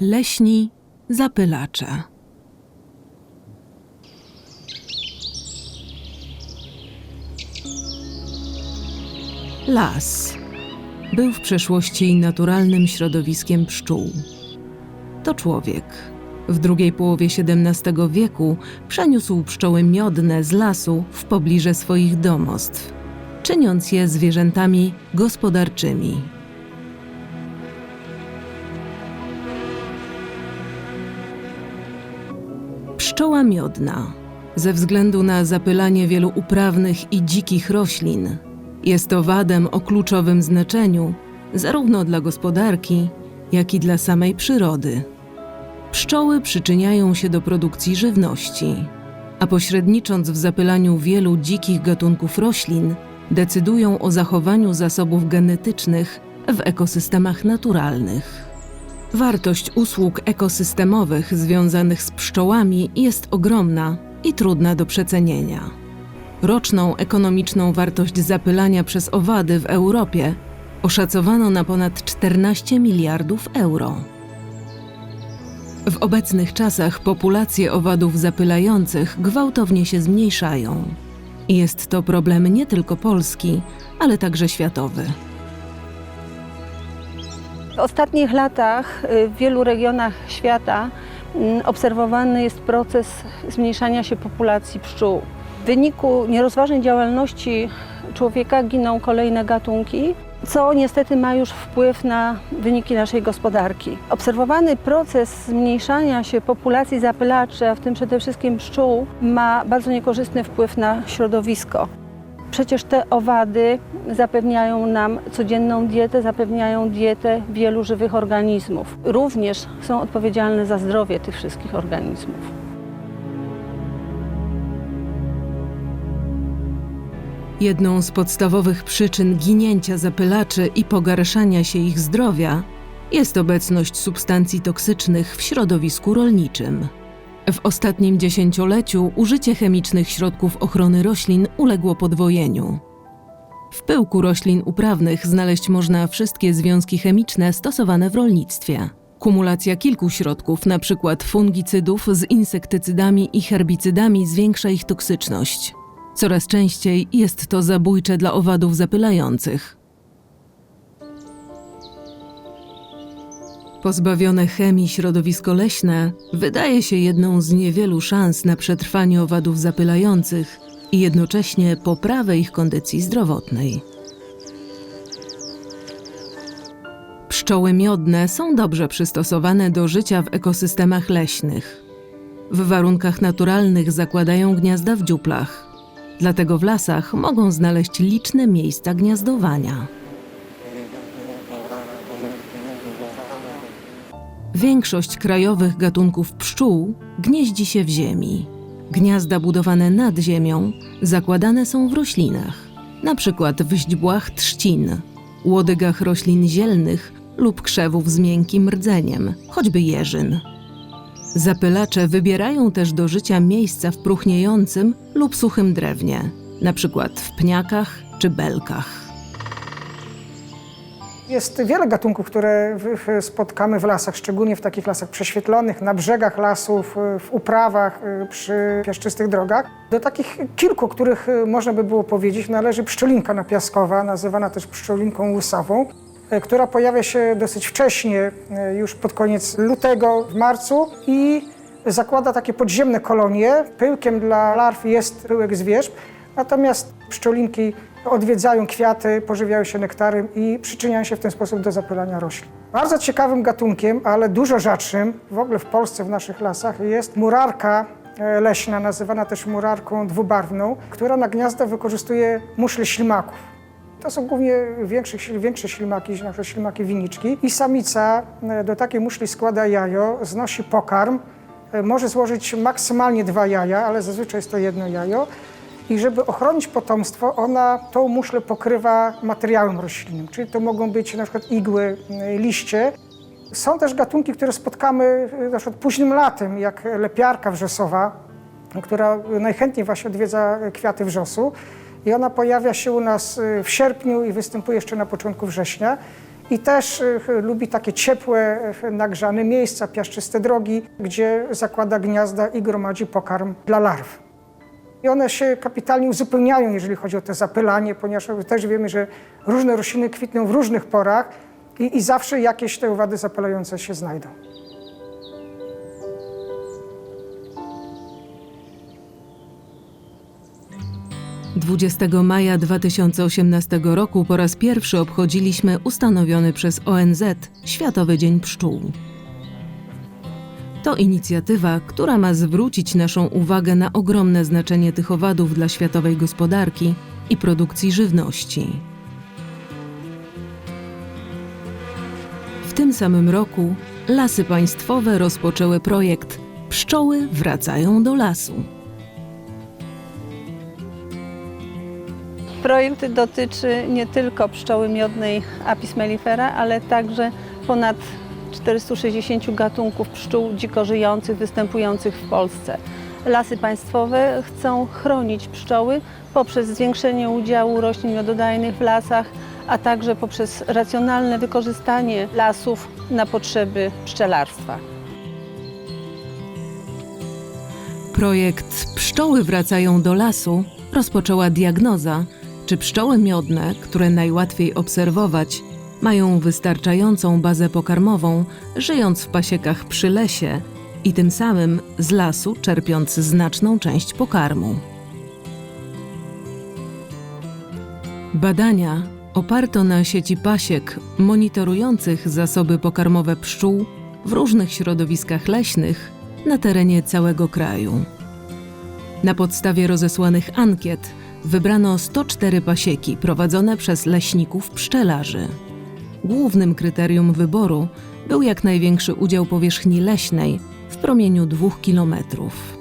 Leśni zapylacze. Las był w przeszłości naturalnym środowiskiem pszczół. To człowiek. W drugiej połowie XVII wieku przeniósł pszczoły miodne z lasu w pobliże swoich domostw, czyniąc je zwierzętami gospodarczymi. Pszczoła miodna. Ze względu na zapylanie wielu uprawnych i dzikich roślin, jest owadem o kluczowym znaczeniu zarówno dla gospodarki, jak i dla samej przyrody. Pszczoły przyczyniają się do produkcji żywności, a pośrednicząc w zapylaniu wielu dzikich gatunków roślin, decydują o zachowaniu zasobów genetycznych w ekosystemach naturalnych. Wartość usług ekosystemowych związanych z pszczołami jest ogromna i trudna do przecenienia. Roczną ekonomiczną wartość zapylania przez owady w Europie oszacowano na ponad 14 miliardów euro. W obecnych czasach populacje owadów zapylających gwałtownie się zmniejszają. Jest to problem nie tylko polski, ale także światowy. W ostatnich latach y, w wielu regionach świata mm, obserwowany jest proces zmniejszania się populacji pszczół. W wyniku nierozważnej działalności człowieka giną kolejne gatunki, co niestety ma już wpływ na wyniki naszej gospodarki. Obserwowany proces zmniejszania się populacji zapylaczy, a w tym przede wszystkim pszczół, ma bardzo niekorzystny wpływ na środowisko. Przecież te owady zapewniają nam codzienną dietę, zapewniają dietę wielu żywych organizmów. Również są odpowiedzialne za zdrowie tych wszystkich organizmów. Jedną z podstawowych przyczyn ginięcia zapylaczy i pogarszania się ich zdrowia jest obecność substancji toksycznych w środowisku rolniczym. W ostatnim dziesięcioleciu użycie chemicznych środków ochrony roślin uległo podwojeniu. W pyłku roślin uprawnych znaleźć można wszystkie związki chemiczne stosowane w rolnictwie. Kumulacja kilku środków, np. fungicydów z insektycydami i herbicydami, zwiększa ich toksyczność. Coraz częściej jest to zabójcze dla owadów zapylających. Pozbawione chemii środowisko leśne wydaje się jedną z niewielu szans na przetrwanie owadów zapylających i jednocześnie poprawę ich kondycji zdrowotnej. Pszczoły miodne są dobrze przystosowane do życia w ekosystemach leśnych. W warunkach naturalnych zakładają gniazda w dziuplach, dlatego w lasach mogą znaleźć liczne miejsca gniazdowania. Większość krajowych gatunków pszczół gnieździ się w ziemi. Gniazda budowane nad ziemią zakładane są w roślinach, na przykład w źdźbłach trzcin, łodygach roślin zielnych lub krzewów z miękkim rdzeniem, choćby jeżyn. Zapylacze wybierają też do życia miejsca w próchniejącym lub suchym drewnie, przykład w pniakach czy belkach. Jest wiele gatunków, które spotkamy w lasach, szczególnie w takich lasach prześwietlonych, na brzegach lasów, w uprawach, y, przy piaszczystych drogach. Do takich kilku, których y, można by było powiedzieć, należy pszczolinka napiaskowa, nazywana też pszczolinką łysawą, y, która pojawia się dosyć wcześnie, już pod koniec lutego, w marcu i zakłada takie podziemne kolonie. Pyłkiem dla larw jest pyłek z wierzb, natomiast pszczolinki odwiedzają kwiaty, pożywiają się nektarem i przyczyniają się w ten sposób do zapylania roślin. Bardzo ciekawym gatunkiem, ale dużo rzadszym, w ogóle w Polsce, w naszych lasach, jest murarka e, leśna, nazywana też murarką dwubarwną, która na gniazdo wykorzystuje muszle ślimaków. To są głównie większe, większe ślimaki, na przykład ślimaki winiczki. I samica e, do takiej muszli składa jajo, znosi pokarm, e, może złożyć maksymalnie dwa jaja, ale zazwyczaj jest to jedno jajo. I żeby ochronić potomstwo, ona tą muszlę pokrywa materiałem roślinnym, czyli to mogą być na przykład igły, y, liście. Są też gatunki, które spotkamy y, na przykład późnym latem, jak lepiarka wrzosowa, która najchętniej właśnie odwiedza kwiaty wrzosu. I ona pojawia się u nas y, w sierpniu i występuje jeszcze na początku września. I też y, lubi takie ciepłe, nagrzane miejsca, piaszczyste drogi, gdzie zakłada gniazda i gromadzi pokarm dla larw. I one się kapitalnie uzupełniają, jeżeli chodzi o to zapylanie, ponieważ też wiemy, że różne rośliny kwitną w różnych porach i, i zawsze jakieś te owady zapylające się znajdą. Dwudziestego maja 2018 roku po raz pierwszy obchodziliśmy ustanowiony przez ONZ Światowy Dzień Pszczół. To inicjatywa, która ma zwrócić naszą uwagę na ogromne znaczenie tych owadów dla światowej gospodarki i produkcji żywności. W tym samym roku lasy państwowe rozpoczęły projekt Pszczoły wracają do lasu. Projekt dotyczy nie tylko pszczoły miodnej Apis mellifera, ale także ponad 460 gatunków pszczół dziko żyjących występujących w Polsce. Lasy państwowe chcą chronić pszczoły poprzez zwiększenie udziału roślin miododajnych w lasach, a także poprzez racjonalne wykorzystanie lasów na potrzeby pszczelarstwa. Projekt Pszczoły wracają do lasu rozpoczęła diagnoza, czy pszczoły miodne, które najłatwiej obserwować, mają wystarczającą bazę pokarmową, żyjąc w pasiekach przy lesie i tym samym z lasu czerpiąc znaczną część pokarmu. Badania oparto na sieci pasiek monitorujących zasoby pokarmowe pszczół w różnych środowiskach leśnych na terenie całego kraju. Na podstawie rozesłanych ankiet wybrano 104 pasieki prowadzone przez leśników pszczelarzy. Głównym kryterium wyboru był jak największy udział powierzchni leśnej w promieniu 2 kilometrów.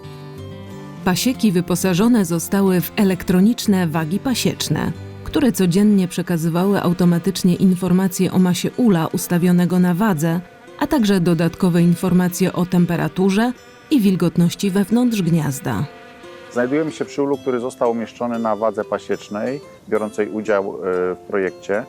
Pasieki wyposażone zostały w elektroniczne wagi pasieczne, które codziennie przekazywały automatycznie informacje o masie ula ustawionego na wadze, a także dodatkowe informacje o temperaturze i wilgotności wewnątrz gniazda. Znajdujemy się przy ulu, który został umieszczony na wadze pasiecznej, biorącej udział e, w projekcie.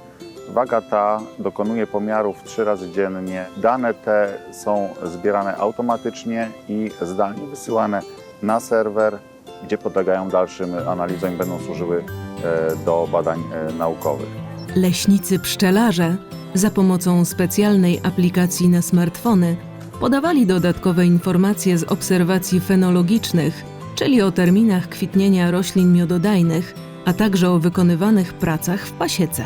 Waga ta dokonuje pomiarów trzy razy dziennie. Dane te są zbierane automatycznie i zdalnie wysyłane na serwer, gdzie podlegają dalszym analizom i będą służyły e, do badań e, naukowych. Leśnicy pszczelarze za pomocą specjalnej aplikacji na smartfony podawali dodatkowe informacje z obserwacji fenologicznych, czyli o terminach kwitnienia roślin miododajnych, a także o wykonywanych pracach w pasiece.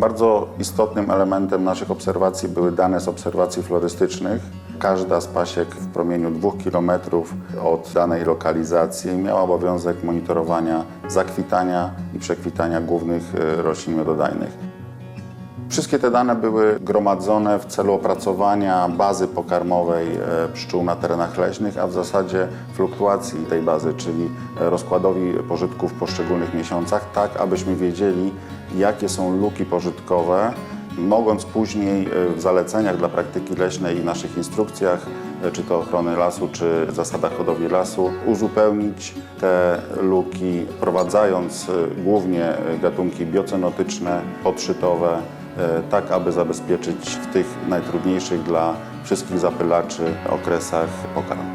Bardzo istotnym elementem naszych obserwacji były dane z obserwacji florystycznych. Każda z pasiek w promieniu 2 km od danej lokalizacji miała obowiązek monitorowania zakwitania i przekwitania głównych e, roślin miododajnych. Wszystkie te dane były gromadzone w celu opracowania bazy pokarmowej e, pszczół na terenach leśnych, a w zasadzie fluktuacji tej bazy, czyli e, rozkładowi pożytków w poszczególnych miesiącach, tak abyśmy wiedzieli, jakie są luki pożytkowe, mogąc później e, w zaleceniach dla praktyki leśnej i naszych instrukcjach, czy to ochrony lasu, czy zasadach hodowli lasu, uzupełnić te luki, wprowadzając e, głównie gatunki biocenotyczne, podszytowe, tak aby zabezpieczyć w tych najtrudniejszych dla wszystkich zapylaczy okresach pokarm.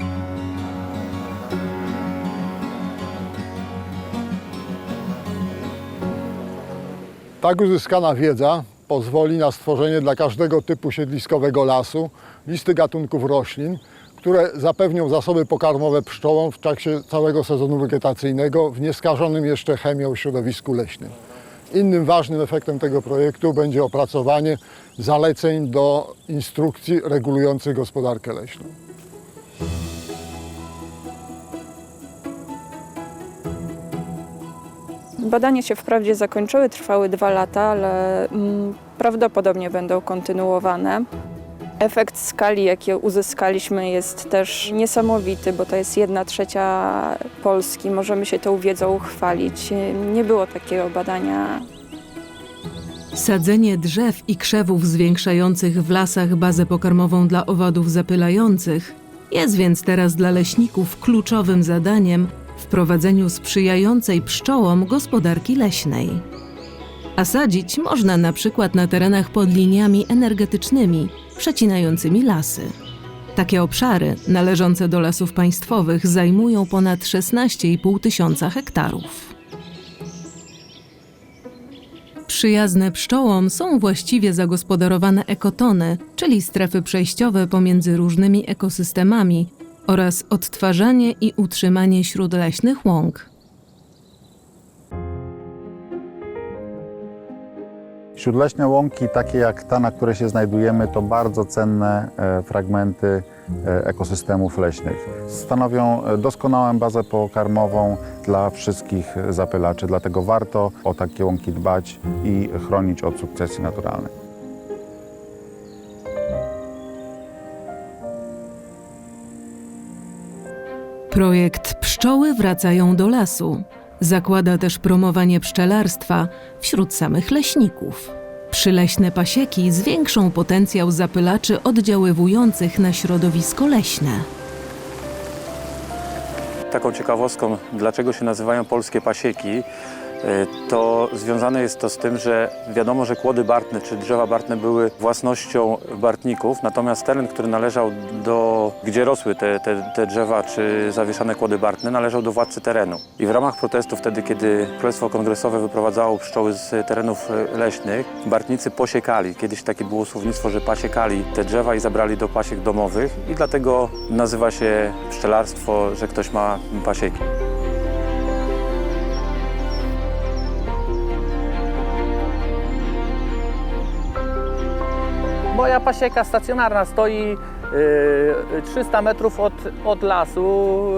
Tak uzyskana wiedza pozwoli na stworzenie dla każdego typu siedliskowego lasu listy gatunków roślin, które zapewnią zasoby pokarmowe pszczołom w czasie całego sezonu wegetacyjnego w nieskażonym jeszcze chemią środowisku leśnym. Innym ważnym efektem tego projektu będzie opracowanie zaleceń do instrukcji regulujących gospodarkę leśną. Badania się wprawdzie zakończyły, trwały dwa lata, ale mm, prawdopodobnie będą kontynuowane. Efekt skali, jaki uzyskaliśmy, jest też niesamowity, bo to jest jedna trzecia Polski. Możemy się tą wiedzą chwalić. Nie było takiego badania Sadzenie drzew i krzewów zwiększających w lasach bazę pokarmową dla owadów zapylających jest więc teraz dla leśników kluczowym zadaniem w prowadzeniu sprzyjającej pszczołom gospodarki leśnej. A sadzić można na przykład na terenach pod liniami energetycznymi, przecinającymi lasy. Takie obszary, należące do lasów państwowych, zajmują ponad 16,5 tysiąca hektarów. Przyjazne pszczołom są właściwie zagospodarowane ekotony, czyli strefy przejściowe pomiędzy różnymi ekosystemami oraz odtwarzanie i utrzymanie śródleśnych łąk. Śródleśne łąki, takie jak ta, na której się znajdujemy, to bardzo cenne e, fragmenty e, ekosystemów leśnych. Stanowią e, doskonałą bazę pokarmową dla wszystkich zapylaczy, dlatego warto o takie łąki dbać i chronić od sukcesji naturalnej. Projekt Pszczoły wracają do lasu zakłada też promowanie pszczelarstwa wśród samych leśników. Przyleśne pasieki zwiększą potencjał zapylaczy oddziaływujących na środowisko leśne. Taką ciekawostką, dlaczego się nazywają polskie pasieki, to związane jest to z tym, że wiadomo, że kłody bartne czy drzewa bartne były własnością bartników, natomiast teren, który należał do, gdzie rosły te, te, te drzewa czy zawieszane kłody bartne, należał do władcy terenu. I w ramach protestu wtedy, kiedy Królestwo Kongresowe wyprowadzało pszczoły z terenów y, leśnych, bartnicy posiekali, kiedyś takie było słownictwo, że pasiekali te drzewa i zabrali do pasiek domowych i dlatego nazywa się pszczelarstwo, że ktoś ma pasieki. Moja pasieka stacjonarna stoi y, 300 metrów od, od lasu,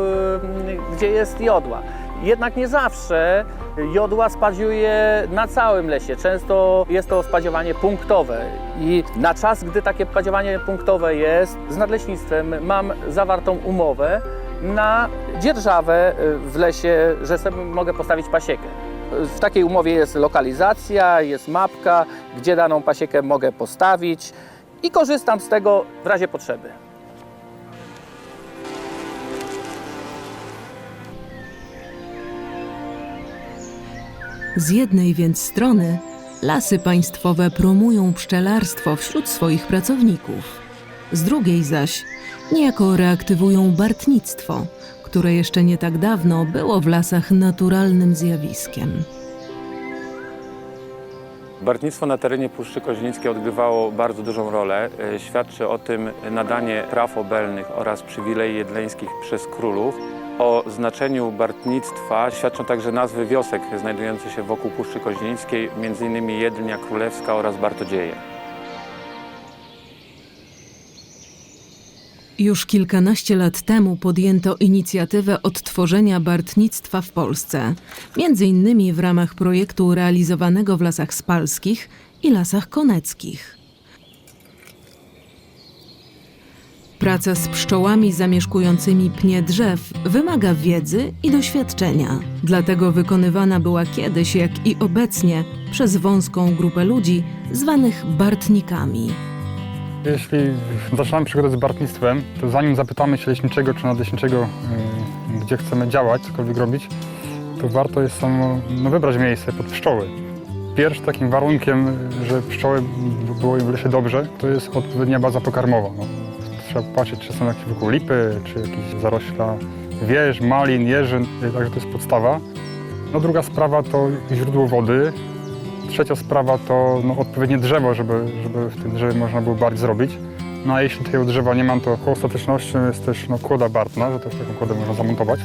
y, gdzie jest jodła. Jednak nie zawsze jodła spadziuje na całym lesie. Często jest to spadziowanie punktowe i na czas, gdy takie spadziowanie punktowe jest, z nadleśnictwem mam zawartą umowę na dzierżawę y, w lesie, że sobie mogę postawić pasiekę. W takiej umowie jest lokalizacja, jest mapka, gdzie daną pasiekę mogę postawić i korzystam z tego w razie potrzeby. Z jednej więc strony lasy państwowe promują pszczelarstwo wśród swoich pracowników, z drugiej zaś niejako reaktywują bartnictwo, które jeszcze nie tak dawno było w lasach naturalnym zjawiskiem. Bartnictwo na terenie Puszczy Koźnińskiej odgrywało bardzo dużą rolę. E, Świadczy o tym nadanie praw obelnych oraz przywileji jedleńskich przez królów. O znaczeniu bartnictwa świadczą także nazwy wiosek znajdujących się wokół Puszczy Koźnińskiej, m.in. Jedlnia Królewska oraz Bartodzieje. Już kilkanaście lat temu podjęto inicjatywę odtworzenia bartnictwa w Polsce, między innymi w ramach projektu realizowanego w Lasach Spalskich i Lasach Koneckich. Praca z pszczołami zamieszkującymi pnie drzew wymaga wiedzy i doświadczenia. Dlatego wykonywana była kiedyś, jak i obecnie, przez wąską grupę ludzi zwanych bartnikami. Jeśli zaczynamy przygodę z bartnictwem, to zanim zapytamy się leśniczego czy nadleśniczego, y, gdzie chcemy działać, cokolwiek robić, to warto jest samo no, wybrać miejsce pod pszczoły. Pierwszym takim warunkiem, że pszczoły b- było im w lesie dobrze, to jest odpowiednia baza pokarmowa. No, trzeba patrzeć, czy są jakieś wokół lipy, czy jakieś zarośla wież, malin, jeżyn, także to jest podstawa. No, druga sprawa to źródło wody, Trzecia sprawa to no, odpowiednie drzewo, żeby, żeby w tym drzewie można było bardziej zrobić. No a jeśli takiego drzewa nie mam, to ostatecznością jest też no, kłoda bartna, że też taką kłodę można zamontować.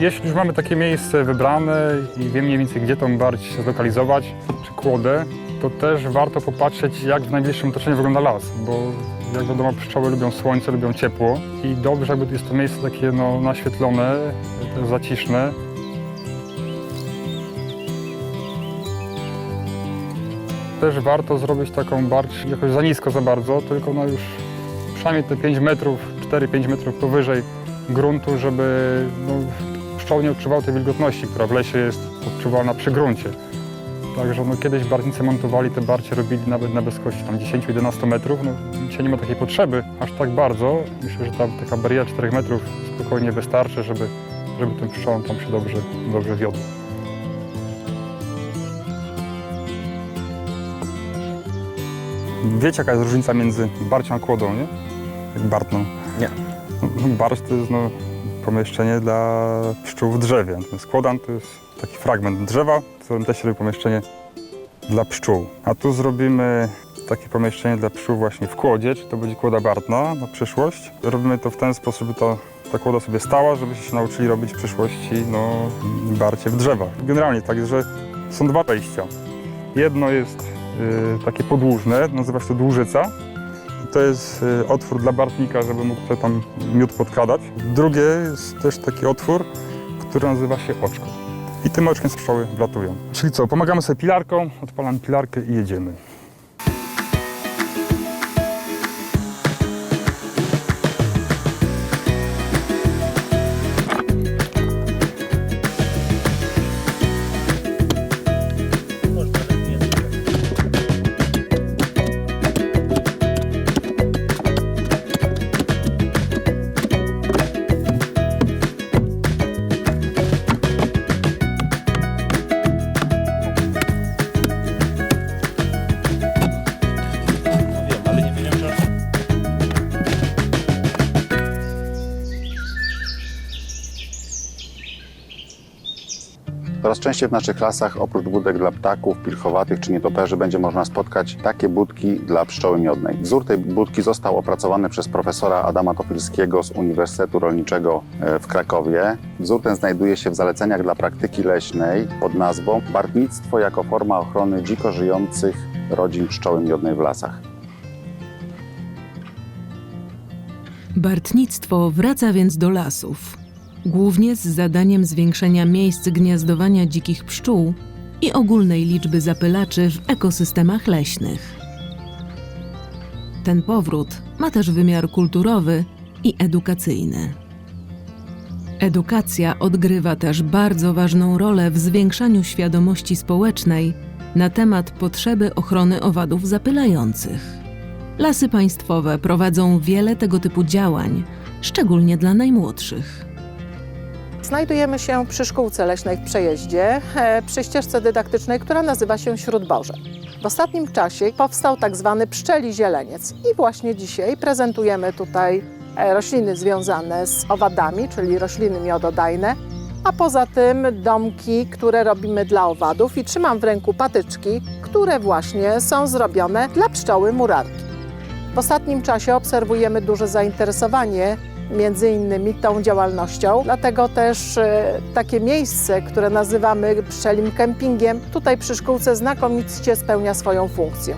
Jeśli już mamy takie miejsce wybrane i wiem mniej więcej, gdzie tą barć zlokalizować, czy kłodę, to też warto popatrzeć, jak w najbliższym otoczeniu wygląda las, bo jak wiadomo, pszczoły lubią słońce, lubią ciepło i dobrze, jakby jest to miejsce takie no, naświetlone, zaciszne, też warto zrobić taką barć jakoś za nisko za bardzo, tylko no już przynajmniej te 5 metrów, 4-5 metrów powyżej gruntu, żeby no, pszczoły nie odczuwały tej wilgotności, która w lesie jest odczuwalna przy gruncie. Także no, kiedyś bartnicy montowali te barcie, robili nawet na wysokości tam 10-11 metrów. No, dzisiaj nie ma takiej potrzeby aż tak bardzo. Myślę, że ta taka bariera 4 metrów spokojnie wystarczy, żeby, żeby tym pszczołom tam się dobrze, dobrze wiodło. Wiecie jaka jest różnica między barcią a kłodą, nie? Jak bartną. Nie. Barć to jest no, pomieszczenie dla pszczół w drzewie, natomiast kłodan to jest taki fragment drzewa, w którym też robi pomieszczenie dla pszczół. A tu zrobimy takie pomieszczenie dla pszczół właśnie w kłodzie, czy to będzie kłoda bartna na przyszłość. Robimy to w ten sposób, żeby ta, ta kłoda sobie stała, żebyście się nauczyli robić w przyszłości no, barcie w drzewach. Generalnie tak jest, że są dwa wejścia. Jedno jest takie podłużne, nazywa się to dłużyca. To jest y, otwór dla bartnika, żeby mógł tutaj tam miód podkradać. Drugie jest też taki otwór, który nazywa się oczko. I tym oczkiem pszczoły wlatują. Czyli co, pomagamy sobie pilarką, odpalamy pilarkę i jedziemy. Częściej w naszych klasach oprócz budek dla ptaków, pilchowatych czy nietoperzy będzie można spotkać takie budki dla pszczoły miodnej. Wzór tej budki został opracowany przez profesora Adama Topilskiego z Uniwersytetu Rolniczego e, w Krakowie. Wzór ten znajduje się w zaleceniach dla praktyki leśnej pod nazwą Bartnictwo jako forma ochrony dziko żyjących rodzin pszczoły miodnej w lasach. Bartnictwo wraca więc do lasów, głównie z zadaniem zwiększenia miejsc gniazdowania dzikich pszczół i ogólnej liczby zapylaczy w ekosystemach leśnych. Ten powrót ma też wymiar kulturowy i edukacyjny. Edukacja odgrywa też bardzo ważną rolę w zwiększaniu świadomości społecznej na temat potrzeby ochrony owadów zapylających. Lasy państwowe prowadzą wiele tego typu działań, szczególnie dla najmłodszych. Znajdujemy się przy szkółce leśnej w Przejeździe, e, przy ścieżce dydaktycznej, która nazywa się Śródborze. W ostatnim czasie powstał tak zwany pszczeli zieleniec i właśnie dzisiaj prezentujemy tutaj e, rośliny związane z owadami, czyli rośliny miododajne, a poza tym domki, które robimy dla owadów i trzymam w ręku patyczki, które właśnie są zrobione dla pszczoły murarki. W ostatnim czasie obserwujemy duże zainteresowanie między innymi tą działalnością. Dlatego też e, takie miejsce, które nazywamy pszczelim kempingiem, tutaj przy szkółce znakomicie spełnia swoją funkcję.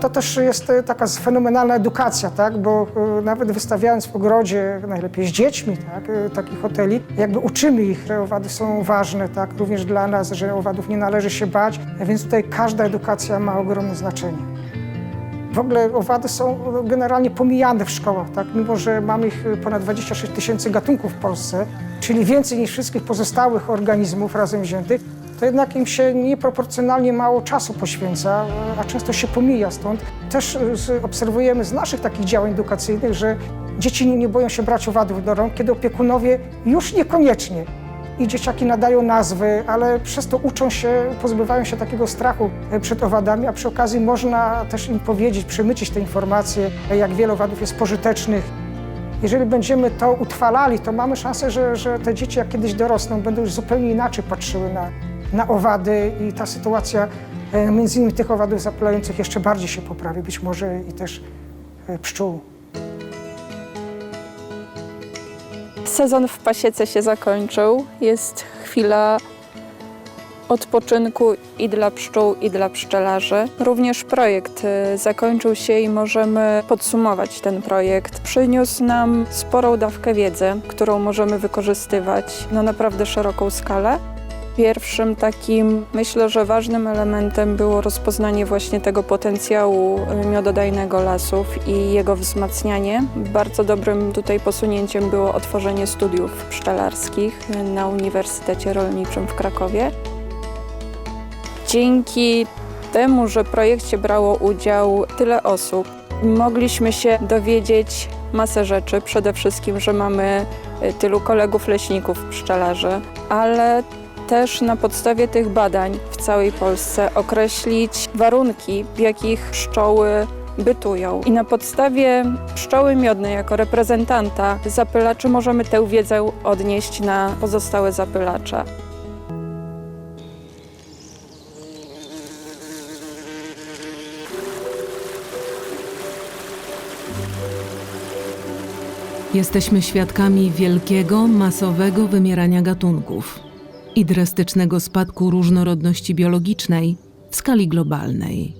To też jest e, taka fenomenalna edukacja, tak? bo e, nawet wystawiając w ogrodzie, najlepiej z dziećmi, tak? takich hoteli, jakby uczymy ich, że owady są ważne, tak? również dla nas, że owadów nie należy się bać, więc tutaj każda edukacja ma ogromne znaczenie. W ogóle owady są generalnie pomijane w szkołach, tak? mimo że mamy ich ponad 26 tysięcy gatunków w Polsce, czyli więcej niż wszystkich pozostałych organizmów razem wziętych, to jednak im się nieproporcjonalnie mało czasu poświęca, a często się pomija stąd. Też obserwujemy z naszych takich działań edukacyjnych, że dzieci nie boją się brać owadów do rąk, kiedy opiekunowie już niekoniecznie. I dzieciaki nadają nazwy, ale przez to uczą się, pozbywają się takiego strachu e, przed owadami, a przy okazji można też im powiedzieć, przemycić te informacje, e, jak wiele owadów jest pożytecznych, jeżeli będziemy to utrwalali, to mamy szansę, że, że te dzieci, jak kiedyś dorosną, będą już zupełnie inaczej patrzyły na, na owady i ta sytuacja e, między innymi tych owadów zapylających jeszcze bardziej się poprawi, być może i też pszczół. Sezon w pasiece się zakończył. Jest chwila odpoczynku i dla pszczół, i dla pszczelarzy. Również projekt y, zakończył się i możemy podsumować ten projekt. Przyniósł nam sporą dawkę wiedzy, którą możemy wykorzystywać na naprawdę szeroką skalę. Pierwszym takim, myślę, że ważnym elementem było rozpoznanie właśnie tego potencjału y, miododajnego lasów i jego wzmacnianie. Bardzo dobrym tutaj posunięciem było otworzenie studiów pszczelarskich y, na Uniwersytecie Rolniczym w Krakowie. Dzięki temu, że w projekcie brało udział tyle osób, mogliśmy się dowiedzieć masę rzeczy. Przede wszystkim, że mamy y, tylu kolegów leśników, pszczelarzy, ale też na podstawie tych badań w całej Polsce określić warunki, w jakich pszczoły bytują. I na podstawie pszczoły miodnej jako reprezentanta zapylaczy możemy tę wiedzę odnieść na pozostałe zapylacze. Jesteśmy świadkami wielkiego, masowego wymierania gatunków i drastycznego spadku różnorodności biologicznej w skali globalnej.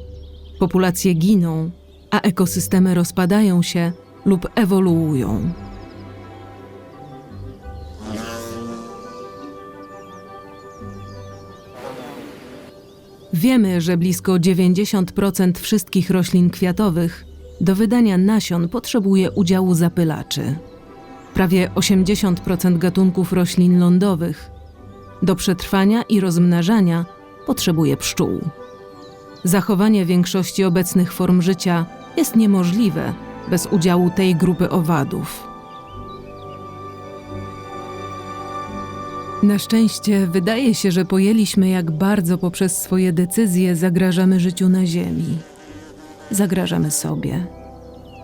Populacje giną, a ekosystemy rozpadają się lub ewoluują. Wiemy, że blisko 90% wszystkich roślin kwiatowych do wydania nasion potrzebuje udziału zapylaczy. Prawie 80% gatunków roślin lądowych do przetrwania i rozmnażania potrzebuje pszczół. Zachowanie większości obecnych form życia jest niemożliwe bez udziału tej grupy owadów. Na szczęście wydaje się, że pojęliśmy, jak bardzo poprzez swoje decyzje zagrażamy życiu na Ziemi. Zagrażamy sobie.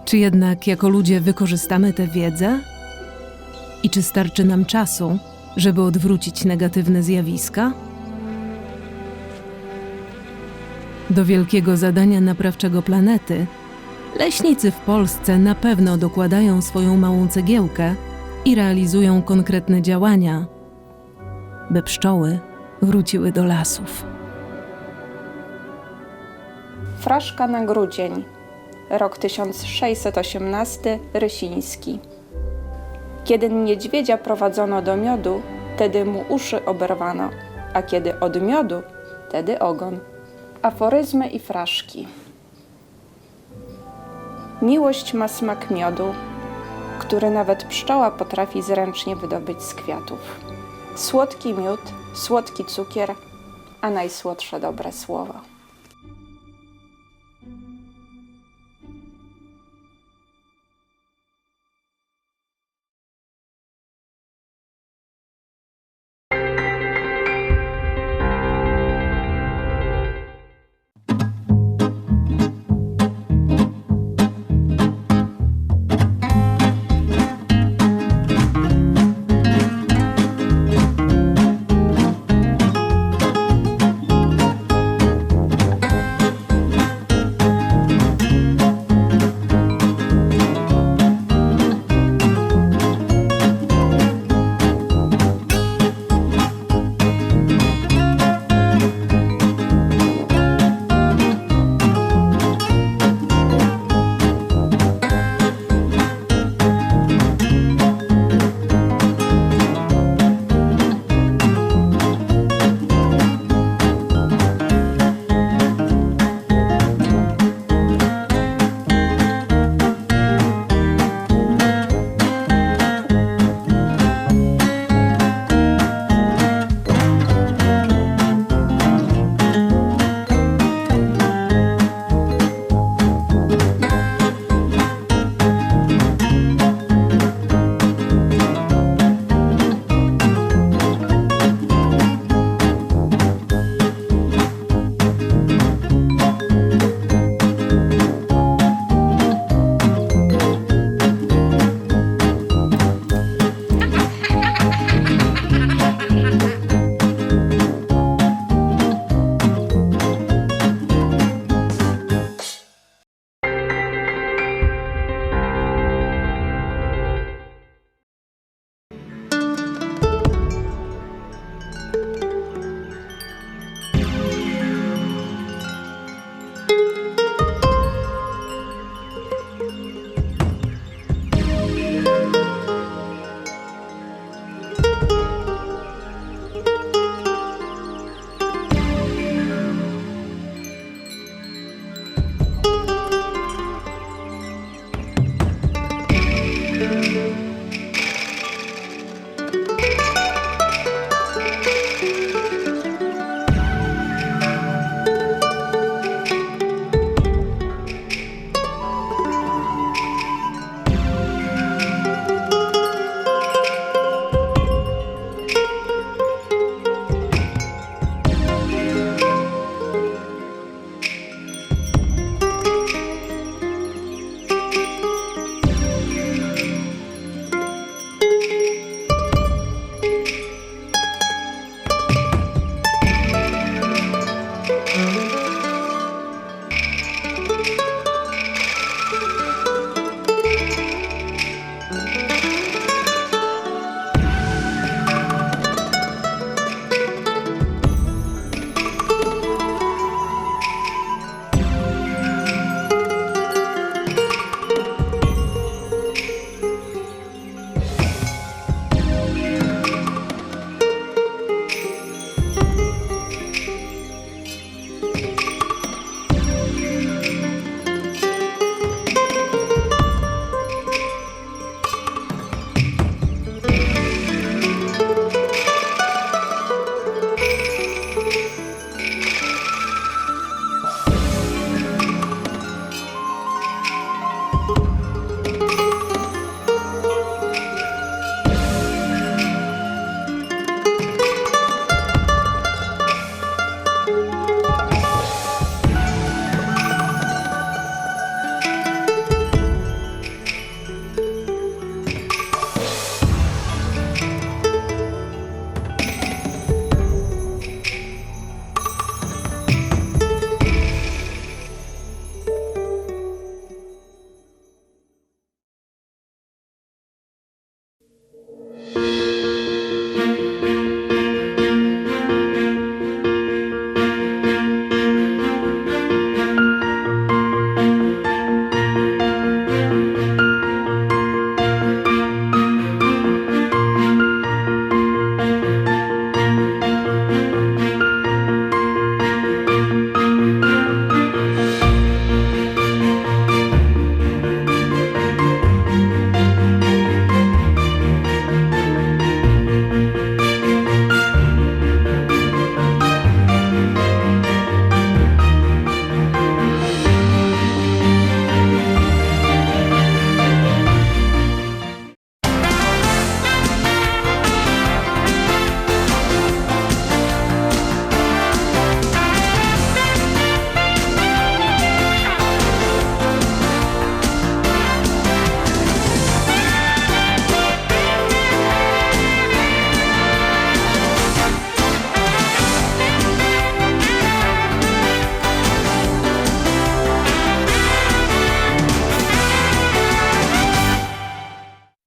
Czy jednak jako ludzie wykorzystamy tę wiedzę? I czy starczy nam czasu, żeby odwrócić negatywne zjawiska? Do wielkiego zadania naprawczego planety leśnicy w Polsce na pewno dokładają swoją małą cegiełkę i realizują konkretne działania, by pszczoły wróciły do lasów. Fraszka na grudzień, rok 1618, Rysiński. Kiedy niedźwiedzia prowadzono do miodu, tedy mu uszy oberwano, a kiedy od miodu, tedy ogon. Aforyzmy i fraszki. Miłość ma smak miodu, który nawet pszczoła potrafi zręcznie wydobyć z kwiatów. Słodki miód, słodki cukier, a najsłodsze dobre słowo.